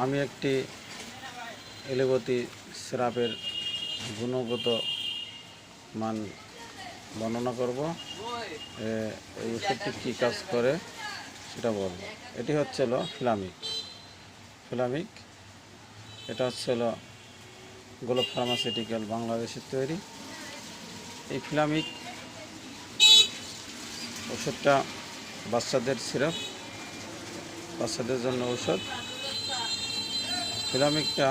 আমি একটি এলোপতি সিরাপের গুণগত মান বর্ণনা করব। এই ওষুধটি কী কাজ করে সেটা বলব। এটি হচ্ছিল ফিলামিক। ফিলামিক, এটা হচ্ছিল গোলক ফার্মাসিউটিক্যাল বাংলাদেশের তৈরি। এই ফিলামিক ওষুধটা বাচ্চাদের সিরাপ, বাচ্চাদের জন্য ঔষধ। ফিলামিকটা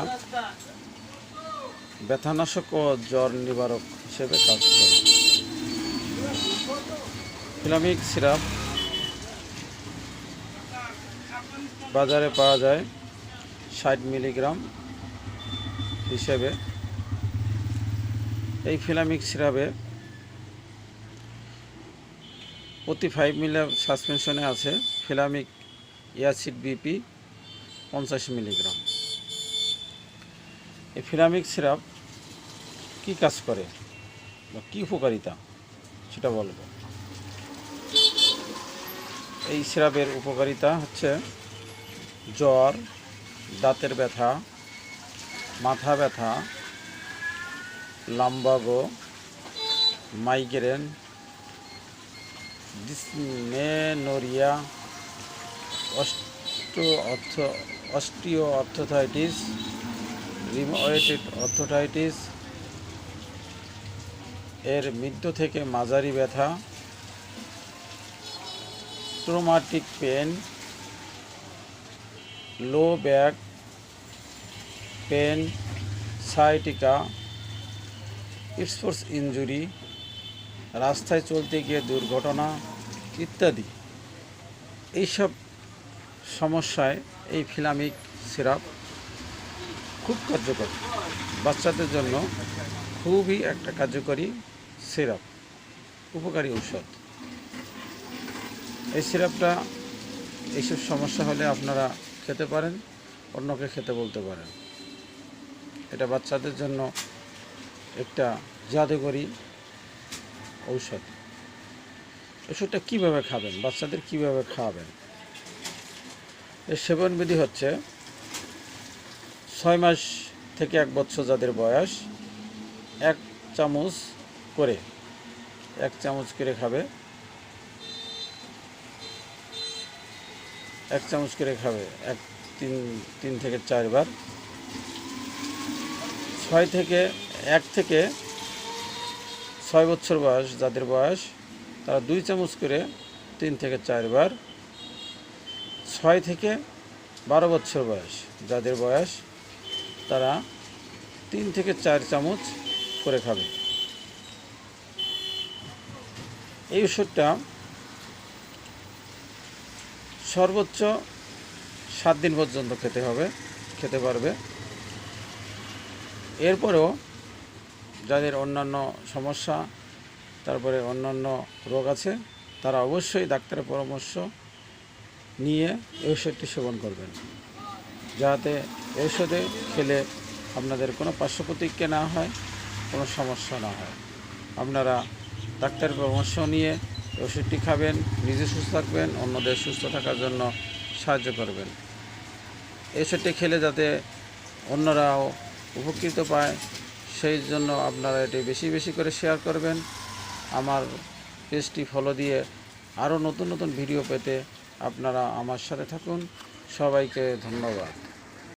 ব্যথানাশক ও জ্বর নিবারক হিসেবে কাজ করে। ফিলামিক সিরাপ বাজারে পাওয়া যায় ষাট মিলিগ্রাম হিসেবে। এই ফিলামিক সিরাপে প্রতি ফাইভ মিলি সাসপেনশনে আছে ফিলামিক ইয়াসিড বিপি পঞ্চাশ মিলিগ্রাম। এই ফিলামিক সিরাপ কী কাজ করে? বা কী উপকারিতা? সেটা বলব। এই সিরাপের উপকারিতা হচ্ছে জ্বর, দাঁতের ব্যথা, মাথা ব্যথা lumbago migraine, dysmenorrhoea osteo osteoarthritis rheumatoid arthritis এর মৃত্যু থেকে মাঝারি ব্যথা traumatic pain low back pain sciatica sports injury রাস্তায় চলতে গিয়ে দুর্ঘটনা ইত্যাদি। এইসব সমস্যায় এই ফিলামিক সিরাপ খুব কার্যকর। বাচ্চাদের জন্য খুবই একটা কার্যকরী সিরাপ, উপকারী ঔষধ। এই সিরাপটা এইসব সমস্যা হলে আপনারা খেতে পারেন, অন্যকে খেতে বলতে পারেন। এটা বাচ্চাদের জন্য একটা জাদুকরী ঔষধ। ওষুধটা কীভাবে খাবেন? বাচ্চাদের কীভাবে খাওয়াবেন? এর সেবনবিধি হচ্ছে ছয় মাস থেকে এক বছর যাদের বয়স, এক চামচ করে, এক চামচ করে খাবে। এক চামচ করে খাবে, এক, তিন তিন থেকে চারবার। ছয় থেকে, এক থেকে ছয় বছর বয়স যাদের বয়স, তারা দুই চামচ করে তিন থেকে চারবার। ছয় থেকে বারো বছর বয়স যাদের বয়স তারা তিন থেকে চার চামচ করে খাবে। এই ওষুধটা সর্বোচ্চ সাত দিন পর্যন্ত খেতে হবে, খেতে পারবে। এরপরেও যাদের অন্যান্য সমস্যা, তারপরে অন্যান্য রোগ আছে, তারা অবশ্যই ডাক্তারের পরামর্শ নিয়ে এই ওষুধটি সেবন করবেন। যাতে ওষুধে খেলে আপনাদের কোনো পার্শ্ব প্রতিক্রিয়া না হয়, কোনো সমস্যা না হয়। আপনারা ডাক্তারের পরামর্শ নিয়ে ওষুধটি খাবেন, নিজে সুস্থ থাকবেন, অন্যদের সুস্থ থাকার জন্য সাহায্য করবেন। এই খেলে যাতে অন্যরাও উপকৃত পায়, সেই জন্য আপনারা এটি বেশি বেশি করে শেয়ার করবেন। আমার পেজটি ফলো দিয়ে আরও নতুন নতুন ভিডিও পেতে আপনারা আমার সাথে থাকুন। সবাইকে ধন্যবাদ।